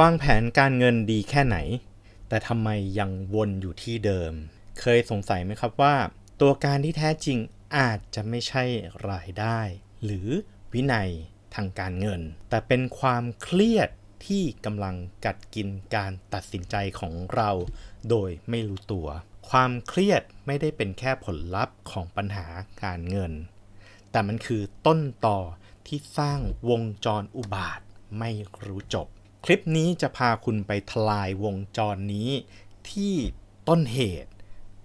วางแผนการเงินดีแค่ไหน แต่ทำไมยังวนอยู่ที่เดิม เคยสงสัยไหมครับว่า ตัวการที่แท้จริงอาจจะไม่ใช่รายได้ หรือวินัยทางการเงิน แต่เป็นความเครียดที่กำลังกัดกินการตัดสินใจของเรา โดยไม่รู้ตัว ความเครียดไม่ได้เป็นแค่ผลลัพธ์ของปัญหาการเงิน แต่มันคือต้นต่อที่สร้างวงจรอุบาทไม่รู้จบ คลิปนี้จะพาคุณไปทลายวงจรนี้ ที่ต้นเหตุ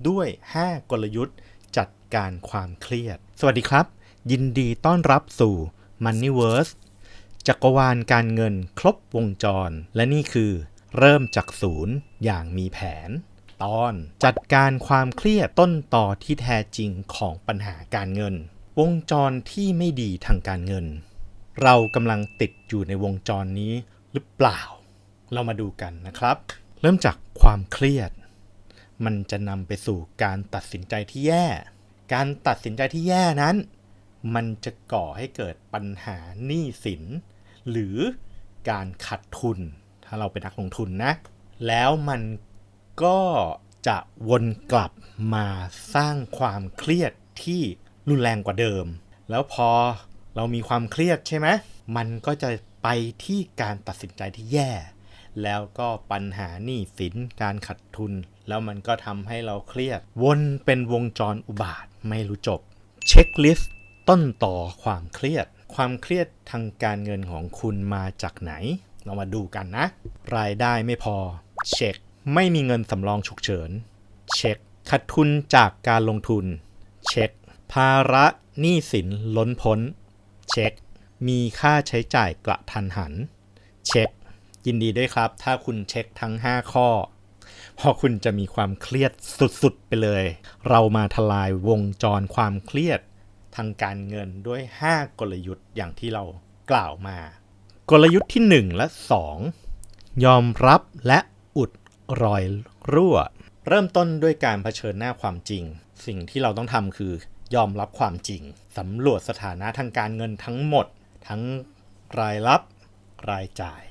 ด้วย 5 กลยุทธ์จัดการความเครียด สวัสดีครับ ยินดีต้อนรับสู่ Moneyverse จักรวาลการเงินครบวงจร และนี่คือ เริ่มจากศูนย์อย่างมีแผน ตอนจัดการความเครียดต้นต่อที่แท้จริงของปัญหาการเงิน วงจรที่ไม่ดีทางการเงิน เรากำลังติดอยู่ในวงจรนี้ หรือเปล่า เรามาดูกันนะครับ เริ่มจากความเครียด มันจะนำไปสู่การตัดสินใจที่แย่ การตัดสินใจที่แย่นั้น มันจะก่อให้เกิดปัญหาหนี้สิน หรือการขาดทุน ถ้าเราเป็นนักลงทุนนะ แล้วมันก็จะวนกลับมาสร้างความเครียดที่รุนแรงกว่าเดิม แล้วพอเรามีความเครียดใช่ไหม มันก็จะ ไปที่การตัดสินใจที่แย่ แล้วก็ปัญหาหนี้สินการขาดทุน แล้วมันก็ทำให้เราเครียด วนเป็นวงจรอุบาทไม่รู้จบ เช็คลิสต์ต้นต่อความเครียด ความเครียดทางการเงินของคุณมาจากไหน เรามาดูกันนะ รายได้ไม่พอ เช็ค ไม่มีเงินสำรองฉุกเฉิน เช็คขาดทุนจากการลงทุน เช็ค ภาระหนี้สินล้นพ้น เช็ค มีค่าใช้จ่ายกระทันหัน เช็ค ยินดีด้วยครับ ถ้าคุณเช็คทั้ง 5 ข้อเพราะคุณจะมีความเครียดสุดๆ ไปเลย เรามาทลายวงจรความเครียดทางการเงินด้วย 5 กลยุทธ์อย่างที่เรากล่าวมา กลยุทธ์ที่ 1 และ 2 ยอมรับและอุดรอยรั่ว เริ่มต้นด้วยการเผชิญหน้าความจริง สิ่งที่เราต้องทำคือยอมรับความจริง สำรวจสถานะทางการเงินทั้งหมด ทั้งรายรับรายจ่าย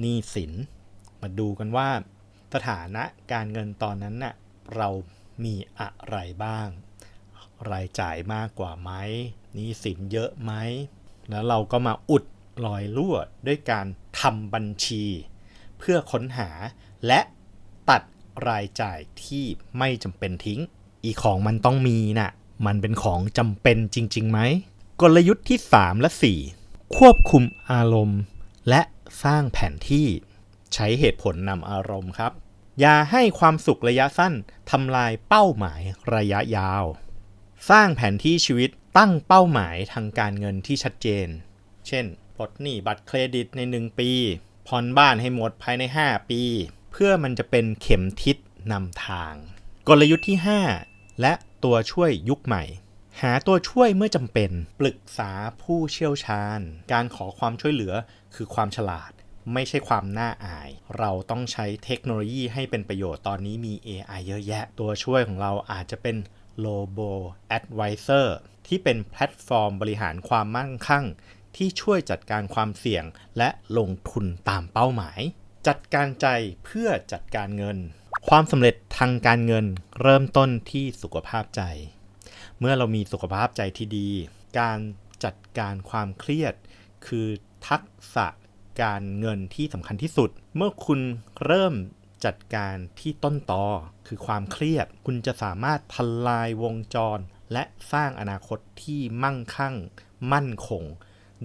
หนี้สิน มาดูกันว่า สถานะการเงินตอนนั้นน่ะเรามีอะไรบ้าง รายจ่ายมากกว่าไหมหนี้สินเยอะไหมแล้วเราก็มาอุดรอยรั่วด้วยการทำบัญชี เพื่อค้นหาและตัดรายจ่ายที่ไม่จำเป็นทิ้ง อีของมันต้องมีน่ะ มันเป็นของจำเป็นจริงๆไหม กลยุทธ์ที่ 3 และ 4 ควบคุมอารมณ์ และสร้างแผนที่ใช้เหตุผลนำอารมณ์ครับ อย่าให้ความสุขระยะสั้นทำลายเป้าหมายระยะยาว สร้างแผนที่ชีวิตตั้งเป้าหมายทางการเงินที่ชัดเจน เช่นปลดหนี้บัตรเครดิตใน 1 ปีผ่อนบ้านให้หมดภายใน 5 ปี เพื่อมันจะเป็นเข็มทิศนำทาง กลยุทธ์ที่ 5 และตัวช่วยยุคใหม่ หาตัวช่วยเมื่อจำเป็น ปรึกษาผู้เชี่ยวชาญ การขอความช่วยเหลือคือความฉลาด ไม่ใช่ความน่าอาย เราต้องใช้เทคโนโลยีให้เป็นประโยชน์ตอนนี้มี AI เยอะแยะ ตัวช่วยของเราอาจจะเป็น Robo Advisor ที่เป็นแพลตฟอร์มบริหารความมั่งคั่ง ที่ช่วยจัดการความเสี่ยงและลงทุนตามเป้าหมาย จัดการใจเพื่อจัดการเงิน ความสำเร็จทางการเงินเริ่มต้นที่สุขภาพใจ เมื่อเรามีสุขภาพใจที่ดี การจัดการความเครียด คือทักษะการเงินที่สำคัญที่สุด เมื่อคุณเริ่มจัดการที่ต้นตอคือความเครียด คุณจะสามารถทลายวงจร และสร้างอนาคตที่มั่งคั่ง มั่นคง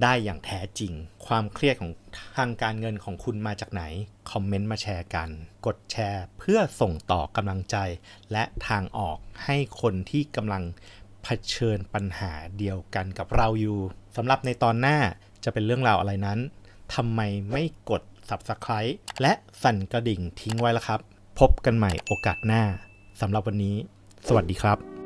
ได้อย่างแท้จริง ความเครียดของทางการเงินของคุณมาจากไหน คอมเมนต์มาแชร์กัน กดแชร์เพื่อส่งต่อกำลังใจ และทางออกให้คนที่กำลัง ผชิญปัญหาเดียวกันกับเราอยู่สำหรับในตอนหน้าจะเป็นเรื่องราวอะไรนั้นทำไมไม่กด Subscribe และสั่นกระดิ่งทิ้งไว้ละครับ พบกันใหม่โอกาสหน้าสำหรับวันนี้ สวัสดีครับ